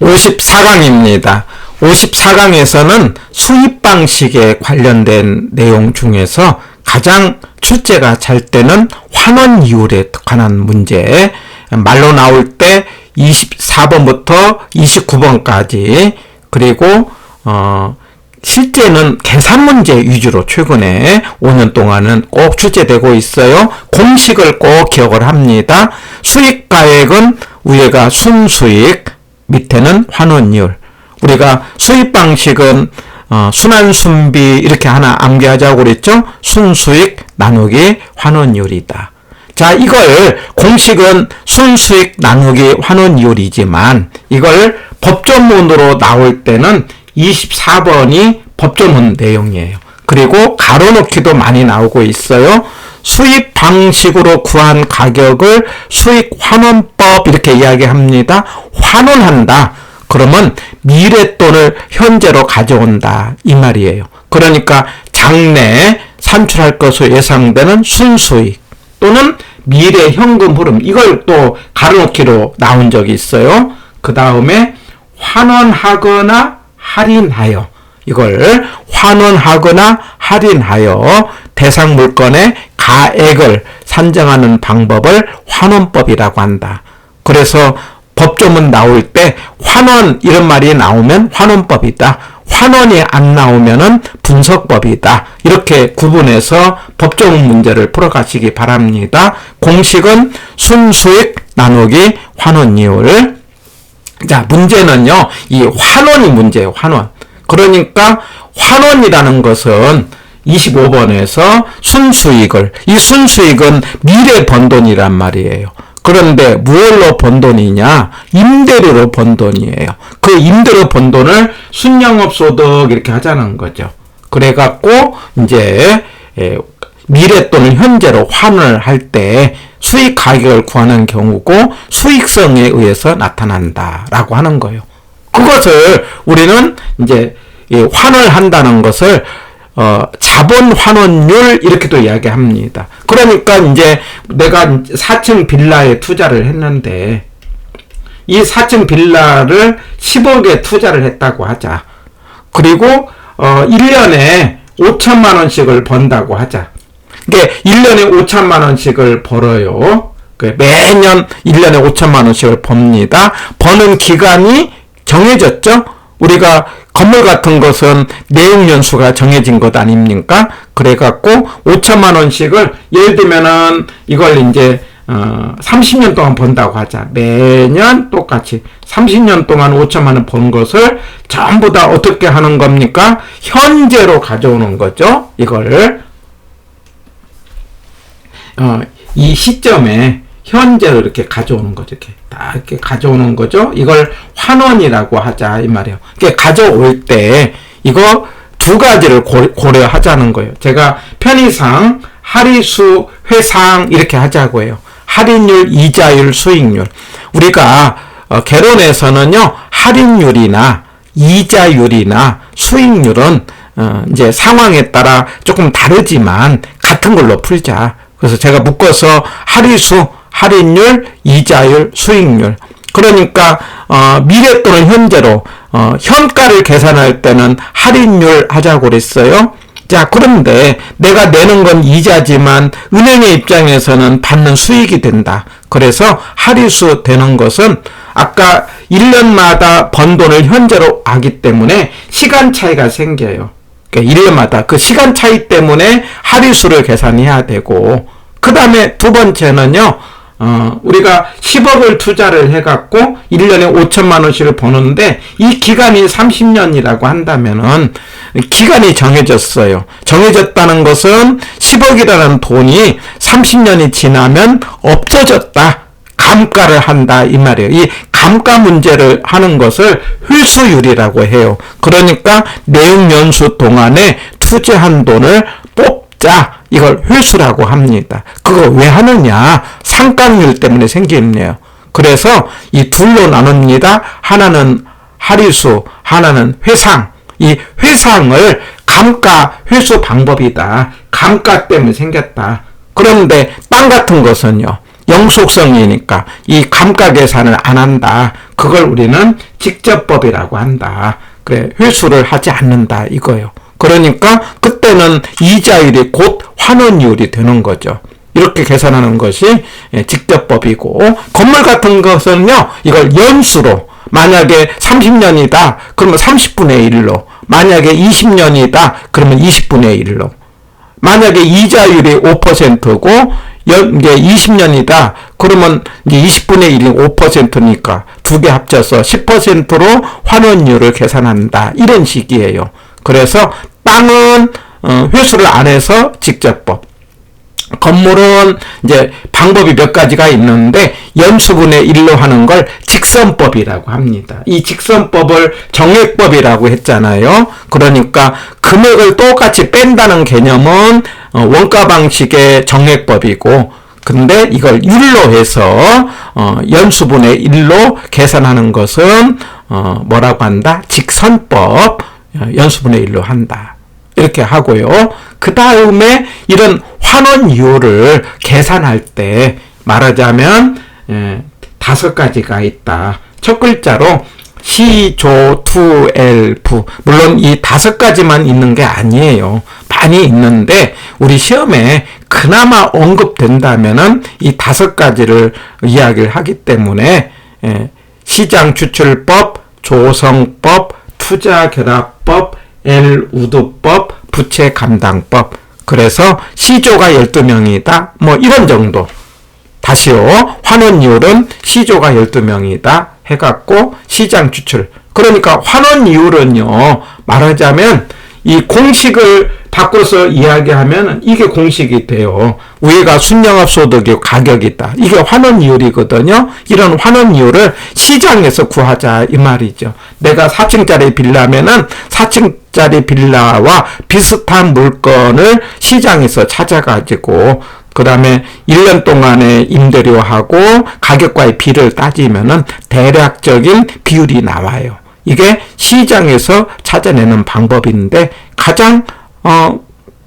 54강입니다. 54강에서는 수입 방식에 관련된 내용 중에서 가장 출제가 잘 되는 환원 이율에 관한 문제 말로 나올 때 24번부터 29번까지 그리고 어 실제는 계산 문제 위주로 최근에 5년 동안은 꼭 출제되고 있어요. 공식을 꼭 기억을 합니다. 수익 가액은 위에가 순수익, 밑에는 환원율. 우리가 수입 방식은 어, 순환순비 이렇게 하나 암기하자고 그랬죠? 순수익 나누기 환원율이다. 자, 이걸 공식은 순수익 나누기 환원율이지만 이걸 법조문으로 나올 때는 24번이 법조문 내용이에요. 그리고 가로놓기도 많이 나오고 있어요. 수입 방식으로 구한 가격을 수익 환원법 이렇게 이야기합니다. 환원한다. 그러면 미래 돈을 현재로 가져온다. 이 말이에요. 그러니까 장래 산출할 것으로 예상되는 순수익 또는 미래 현금 흐름 이걸 또 가로놓기로 나온 적이 있어요. 그 다음에 환원하거나 할인하여 이걸 환원하거나 할인하여 대상 물건의 가액을 산정하는 방법을 환원법이라고 한다. 그래서 법조문 나올 때 환원 이런 말이 나오면 환원법이다. 환원이 안 나오면은 분석법이다. 이렇게 구분해서 법조문 문제를 풀어가시기 바랍니다. 공식은 순수익 나누기 환원이율. 자, 문제는요, 이 환원이 문제예요, 환원. 그러니까 환원이라는 것은 25번에서 순수익을, 이 순수익은 미래 번 돈이란 말이에요. 그런데 무얼로 번 돈이냐? 임대료로 번 돈이에요. 그 임대료 번 돈을 순영업 소득 이렇게 하자는 거죠. 그래갖고 이제 예, 미래 돈을 현재로 환원을 할 때 수익 가격을 구하는 경우고 수익성에 의해서 나타난다라고 하는 거예요. 그것을 우리는 이제 환원을 한다는 것을 어, 자본 환원율 이렇게도 이야기합니다. 그러니까 이제 내가 4층 빌라에 투자를 했는데 이 4층 빌라를 10억에 투자를 했다고 하자. 그리고 어 1년에 5천만 원씩을 번다고 하자. 이게 1년에 5천만 원씩을 벌어요. 그 매년 1년에 5천만 원씩을 법니다. 버는 기간이 정해졌죠? 우리가 건물 같은 것은 내용 연수가 정해진 것 아닙니까? 그래갖고 5천만 원씩을 예를 들면은 이걸 이제 어 30년 동안 번다고 하자. 매년 똑같이 30년 동안 5천만 원 번 것을 전부 다 어떻게 하는 겁니까? 현재로 가져오는 거죠. 이걸 어, 이 시점에 현재로 이렇게 가져오는 거죠. 이렇게 딱 이렇게 가져오는 거죠. 이걸 환원이라고 하자 이 말이에요. 이게 가져올 때 이거 두 가지를 고 려하자는 거예요. 제가 편의상 할인수 회상 이렇게 하자고 해요. 할인율, 이자율, 수익률. 우리가 어, 개론에서는요 할인율이나 이자율이나 수익률은 어, 이제 상황에 따라 조금 다르지만 같은 걸로 풀자. 그래서 제가 묶어서 할인수 할인율, 이자율, 수익률. 그러니까 어, 미래 또는 현재로 어, 현가를 계산할 때는 할인율 하자고 그랬어요. 자, 그런데 내가 내는 건 이자지만 은행의 입장에서는 받는 수익이 된다. 그래서 할인수 되는 것은 아까 1년마다 번 돈을 현재로 하기 때문에 시간 차이가 생겨요. 그러니까 1년마다 그 시간 차이 때문에 할인수를 계산해야 되고 그 다음에 두 번째는요. 어, 우리가 10억을 투자를 해갖고 1년에 5천만 원씩을 버는데 이 기간이 30년이라고 한다면은 기간이 정해졌어요. 정해졌다는 것은 10억이라는 돈이 30년이 지나면 없어졌다. 감가를 한다 이 말이에요. 이 감가 문제를 하는 것을 회수율이라고 해요. 그러니까 내용 연수 동안에 투자한 돈을 뽑자. 이걸 회수라고 합니다. 그거 왜 하느냐? 상가율 때문에 생기네요. 그래서 이 둘로 나눕니다. 하나는 할인수, 하나는 회상. 이 회상을 감가 회수 방법이다. 감가 때문에 생겼다. 그런데 땅 같은 것은요. 영속성이니까 이 감가 계산을 안 한다. 그걸 우리는 직접법이라고 한다. 그래 회수를 하지 않는다 이거요. 그러니까 그때는 이자율이 곧 환원율이 되는 거죠. 이렇게 계산하는 것이 예, 직접법이고 건물 같은 것은요 이걸 연수로 만약에 30년이다 그러면 30분의 1로 만약에 20년이다 그러면 20분의 1로 만약에 이자율이 5%고 연, 이제 20년이다. 그러면 이제 20분의 1이 5%니까 두 개 합쳐서 10%로 환원율을 계산한다. 이런 식이에요. 그래서 땅은 어, 회수를 안 해서 직접법. 건물은 이제 방법이 몇 가지가 있는데 연수분의 1로 하는 걸 직선법이라고 합니다. 이 직선법을 정액법이라고 했잖아요. 그러니까 금액을 똑같이 뺀다는 개념은 어, 원가 방식의 정액법이고 근데 이걸 율로 해서 어, 연수분의 1로 계산하는 것은 어, 뭐라고 한다? 직선법 어, 연수분의 1로 한다. 이렇게 하고요. 그 다음에 이런 환원이율을 계산할 때 말하자면 예, 다섯 가지가 있다. 첫 글자로 시조 투 엘프 물론 이 다섯 가지만 있는 게 아니에요. 많이 있는데 우리 시험에 그나마 언급된다면은 이 다섯 가지를 이야기를 하기 때문에 예, 시장 추출법, 조성법, 투자 결합법, L 우두법, 부채 감당법. 그래서 시조가 12명이다. 뭐 이런 정도. 다시요. 환원이율은 시조가 12명이다. 해갖고 시장 추출. 그러니까 환원이율은요. 말하자면 이 공식을 바꿔서 이야기하면 이게 공식이 돼요. 위에가 순영합소득의 가격이다. 이게 환원이율이거든요. 이런 환원이율을 시장에서 구하자 이 말이죠. 내가 4층짜리 빌라면은 4층짜리 빌라와 비슷한 물건을 시장에서 찾아가지고 그 다음에 1년 동안의 임대료하고 가격과의 비를 따지면은 대략적인 비율이 나와요. 이게 시장에서 찾아내는 방법인데 가장 어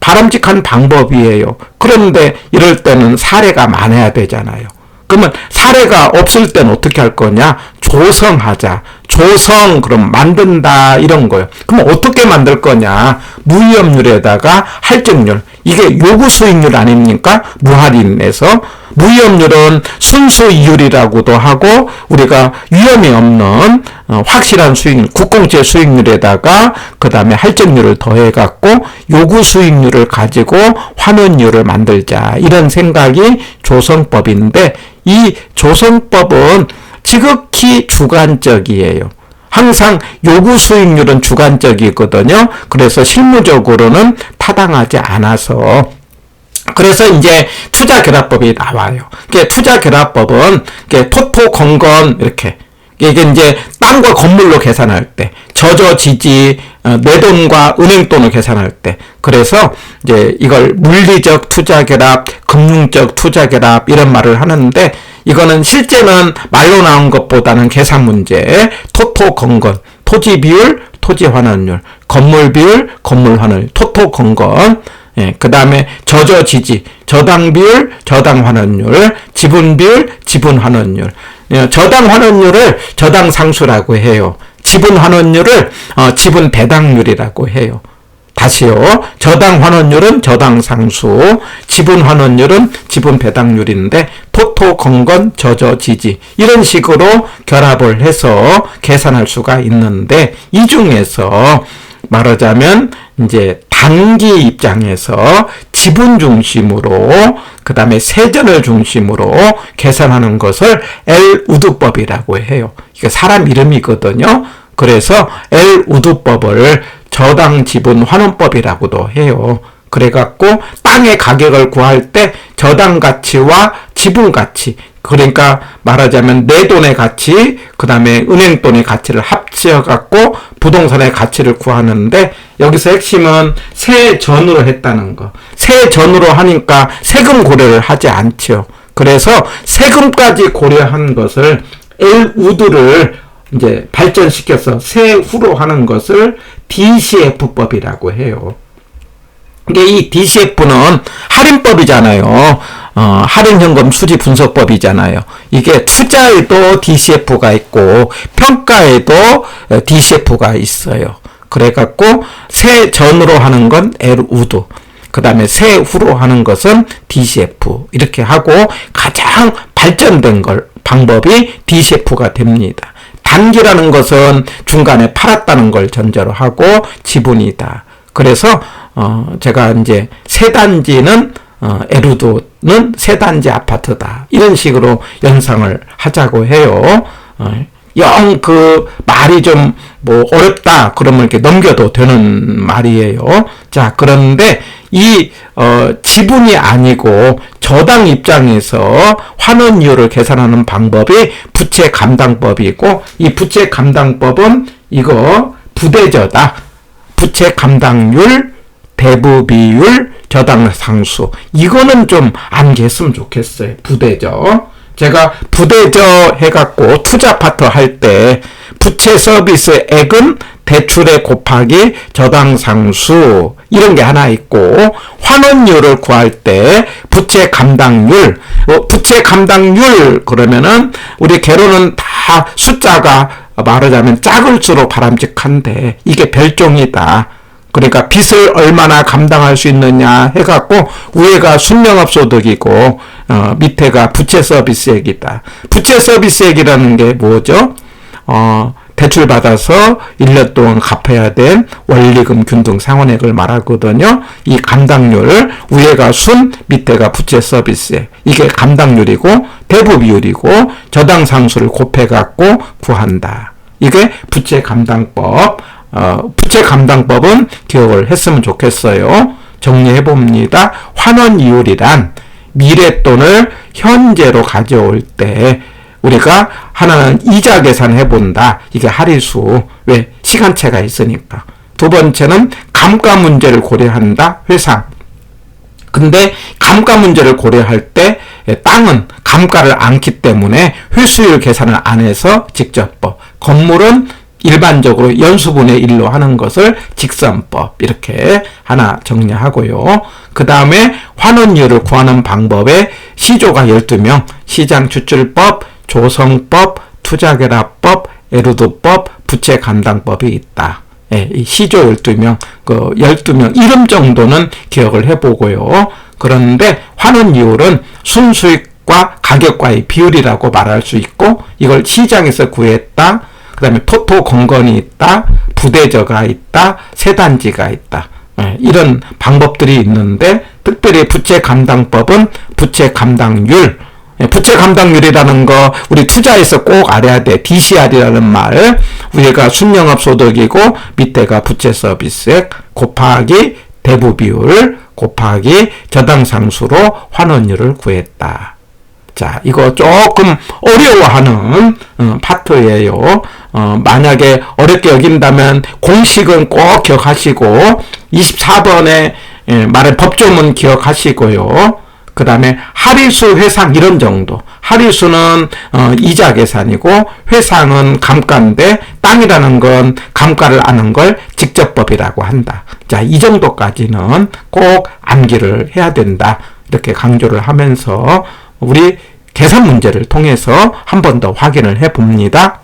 바람직한 방법이에요. 그런데 이럴 때는 사례가 많아야 되잖아요. 그러면 사례가 없을 땐 어떻게 할 거냐? 조성하자. 조성 그럼 만든다 이런 거요. 그럼 어떻게 만들 거냐? 무위험률에다가 할증률. 이게 요구 수익률 아닙니까? 무할인에서 무위험률은 순수 이율이라고도 하고 우리가 위험이 없는 어, 확실한 수익률, 국공채 수익률에다가 그 다음에 할증률을 더해 갖고 요구 수익률을 가지고 환원율을 만들자 이런 생각이 조성법인데 이 조성법은 지극히 주관적이에요. 항상 요구 수익률은 주관적이거든요. 그래서 실무적으로는 타당하지 않아서 그래서 이제 투자 결합법이 나와요. 투자 결합법은 토토 건건 이렇게 이게 이제 땅과 건물로 계산할 때 저저 지지 어, 내돈과 은행 돈을 계산할 때 그래서 이제 이걸 물리적 투자 결합, 금융적 투자 결합 이런 말을 하는데 이거는 실제는 말로 나온 것보다는 계산 문제 토토 건건 토지 비율, 토지 환원율, 건물 비율, 건물 환원, 토토 건건 예, 그 다음에 저저 지지, 저당 비율, 저당 환원율, 지분 비율, 지분 환원율. 예, 저당 환원율을 저당 상수라고 해요. 지분 환원율을 어, 지분 배당률이라고 해요. 다시요. 저당 환원율은 저당 상수, 지분 환원율은 지분 배당률인데 토토 건건 저저 지지 이런 식으로 결합을 해서 계산할 수가 있는데 이 중에서 말하자면 이제 단기 입장에서 지분 중심으로 그 다음에 세전을 중심으로 계산하는 것을 L 우두법이라고 해요. 이게 사람 이름이거든요. 그래서 L 우두법을 저당 지분 환원법이라고도 해요. 그래갖고 땅의 가격을 구할 때 저당 가치와 지분 가치 그러니까 말하자면 내 돈의 가치 그 다음에 은행 돈의 가치를 합쳐갖고 부동산의 가치를 구하는데 여기서 핵심은 세전으로 했다는 거 세전으로 하니까 세금 고려를 하지 않죠 그래서 세금까지 고려한 것을 L 우드를 이제 발전시켜서 세후로 하는 것을 DCF법이라고 해요. 이게 이 DCF는 할인법이잖아요. 어, 할인현금 수지 분석법이잖아요. 이게 투자에도 DCF가 있고 평가에도 어, DCF가 있어요. 그래갖고 세 전으로 하는 건 LU도 그 다음에 세 후로 하는 것은 DCF 이렇게 하고 가장 발전된 걸 방법이 DCF가 됩니다. 단기라는 것은 중간에 팔았다는 걸 전제로 하고 지분이다. 그래서 어 제가 이제 세 단지는 어 에루도는 세 단지 아파트다. 이런 식으로 연상을 하자고 해요. 어, 영그 말이 좀 뭐 어렵다 그러면 이렇게 넘겨도 되는 말이에요. 자 그런데 이 어, 지분이 아니고 저당 입장에서 환원이율을 계산하는 방법이 부채 감당법이고 이 부채 감당법은 이거 부대저다. 부채 감당률, 대부 비율, 저당 상수. 이거는 좀 암기했으면 좋겠어요. 부대저. 제가 부대저 해갖고 투자 파트 할 때 부채 서비스 액은 대출에 곱하기 저당 상수 이런 게 하나 있고 환원율을 구할 때 부채 감당률 어, 부채 감당률 그러면은 우리 개론은 다 숫자가 말하자면 작을수록 바람직한데 이게 별종이다. 그러니까 빚을 얼마나 감당할 수 있느냐 해갖고 위에가 순명업소득이고 어, 밑에가 부채 서비스액이다. 부채 서비스액이라는 게 뭐죠? 어, 대출 받아서 1년 동안 갚아야 된 원리금 균등 상환액을 말하거든요. 이 감당률 위에가 순 밑에가 부채 서비스액 이게 감당률이고 대부 비율이고 저당 상수를 곱해 갖고 구한다. 이게 부채 감당법. 어, 부채 감당법은 기억을 했으면 좋겠어요. 정리해 봅니다. 환원 이율이란 미래 돈을 현재로 가져올 때 우리가 하나는 이자 계산해 본다. 이게 할인수. 왜? 시간차가 있으니까. 두 번째는 감가 문제를 고려한다. 회상. 근데 감가 문제를 고려할 때 땅은 감가를 않기 때문에 회수율 계산을 안 해서 직접법. 건물은 일반적으로 연수분의 일로 하는 것을 직선법 이렇게 하나 정리하고요. 그 다음에 환원율을 구하는 방법에 시조가 12명, 시장추출법, 조성법, 투자결합법, 에르도법, 부채감당법이 있다. 예, 이 시조 12명, 그 12명 이름 정도는 기억을 해보고요. 그런데 환원 이율은 순수익과 가격과의 비율이라고 말할 수 있고 이걸 시장에서 구했다. 그 다음에 토토 건건이 있다. 부대저가 있다. 세단지가 있다. 예, 이런 방법들이 있는데 특별히 부채 감당법은 부채 감당률 예, 부채 감당률이라는 거 우리 투자에서 꼭 알아야 돼. DCR이라는 말. 위에가 순영업 소득이고 밑에가 부채 서비스액 곱하기 대부 비율 곱하기 저당 상수로 환원율을 구했다. 자, 이거 조금 어려워하는 어, 파트예요. 어, 만약에 어렵게 여긴다면 공식은 꼭 기억하시고 24번에 예, 말의 법조문 기억하시고요. 그 다음에 할인수 회상 이런 정도. 할인수는 어, 이자 계산이고 회상은 감가인데 땅이라는 건 감가를 아는 걸 직접법이라고 한다. 자, 이 정도까지는 꼭 암기를 해야 된다. 이렇게 강조를 하면서 우리 계산 문제를 통해서 한 번 더 확인을 해 봅니다.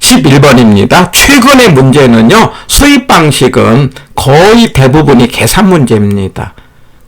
11번입니다. 최근의 문제는요, 수입 방식은 거의 대부분이 계산 문제입니다.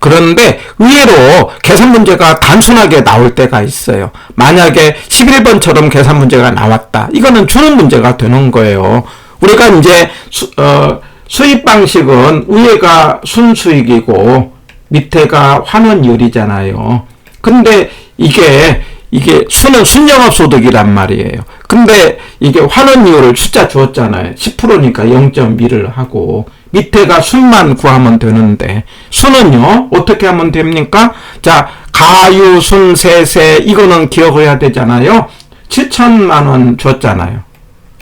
그런데 의외로 계산 문제가 단순하게 나올 때가 있어요. 만약에 11번처럼 계산 문제가 나왔다. 이거는 주는 문제가 되는 거예요. 우리가 이제 수, 어, 수입 방식은 위에가 순수익이고 밑에가 환원율이잖아요. 근데 이게 이게 수는 순영업 소득이란 말이에요. 근데 이게 환원이율을 숫자 주었잖아요. 10%니까 0.1을 하고 밑에가 순만 구하면 되는데 수는요 어떻게 하면 됩니까? 자 가유 순 세세 이거는 기억해야 되잖아요. 7천만 원 줬잖아요.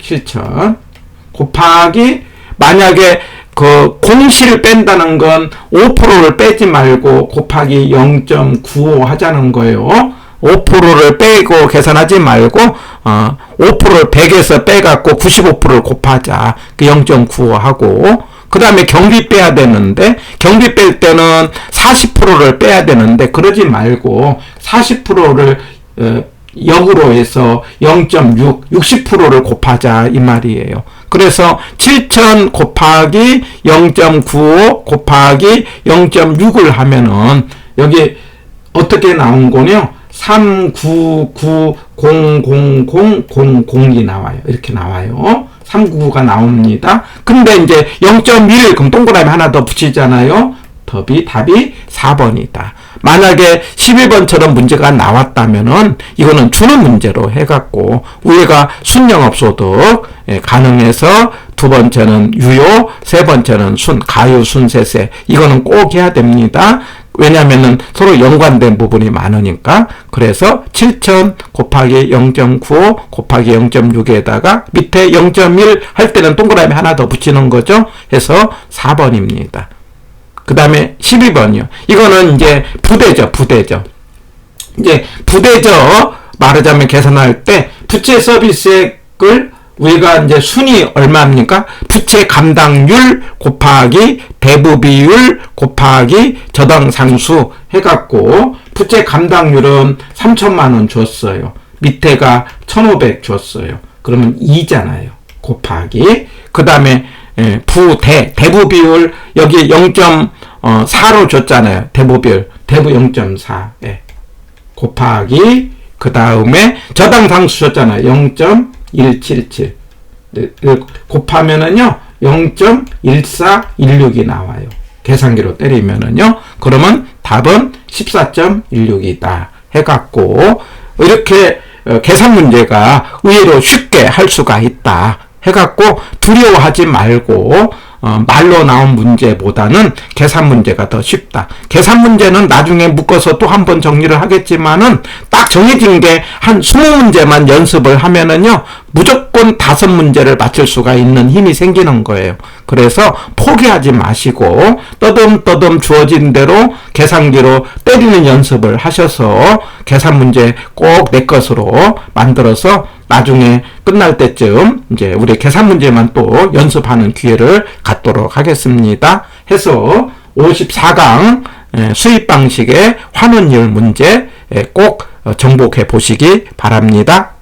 7천 곱하기 만약에 그 공시를 뺀다는 건 5%를 빼지 말고 곱하기 0.95 하자는 거예요. 5%를 빼고 계산하지 말고 어, 5%를 100에서 빼갖고 95%를 곱하자. 그 0.95 하고 그그 다음에 경비 빼야 되는데, 경비 뺄 때는 40%를 빼야 되는데, 그러지 말고 40%를 어, 역으로 해서 0.6, 60%를 곱하자 이 말이에요. 그래서 7,000 곱하기 0.95 곱하기 0.6을 하면은 여기 어떻게 나온 거냐? 3990000이 나와요. 이렇게 나와요. 399가 나옵니다. 근데 이제 0.1 그럼 동그라미 하나 더 붙이잖아요. 답이 답이 4번이다. 만약에 11번처럼 문제가 나왔다면은 이거는 주는 문제로 해갖고 위에가 순영업소득 예, 가능해서 두 번째는 유효, 세 번째는 순 가유 순세세 이거는 꼭 해야 됩니다. 왜냐면은 서로 연관된 부분이 많으니까 그래서 7,000 곱하기 0.95 곱하기 0.6에다가 밑에 0.1 할 때는 동그라미 하나 더 붙이는 거죠. 해서 4번입니다. 그 다음에 12번이요. 이거는 이제 부대죠, 부대죠. 이제 부대죠. 말하자면 계산할 때 부채 서비스액을 우리가 이제 순위 얼마입니까? 부채 감당률 곱하기 대부 비율 곱하기 저당 상수 해갖고 부채 감당률은 3천만 원 줬어요. 밑에가 1,500 줬어요. 그러면 2잖아요. 곱하기 그 다음에 예, 부 대 대부 비율 여기 0.4로 줬잖아요. 대부 비율 대부 0.4 예. 곱하기 그 다음에 저당 상수 줬잖아요. 0.177 네, 네, 곱하면은요 0.1416이 나와요. 계산기로 때리면은요 그러면 답은 14.16이다 해갖고 이렇게 어, 계산 문제가 의외로 쉽게 할 수가 있다 해갖고 두려워하지 말고 어, 말로 나온 문제보다는 계산 문제가 더 쉽다. 계산 문제는 나중에 묶어서 또 한 번 정리를 하겠지만은 딱 정해진 게 한 20문제만 연습을 하면은요, 무조건 다섯 문제를 맞출 수가 있는 힘이 생기는 거예요. 그래서 포기하지 마시고 떠듬떠듬 주어진 대로 계산기로 때리는 연습을 하셔서 계산 문제 꼭 내 것으로 만들어서 나중에 끝날 때쯤 이제 우리 계산 문제만 또 연습하는 기회를 갖도록 하겠습니다. 해서 54강 수입 방식의 환원율 문제 꼭 정복해 보시기 바랍니다.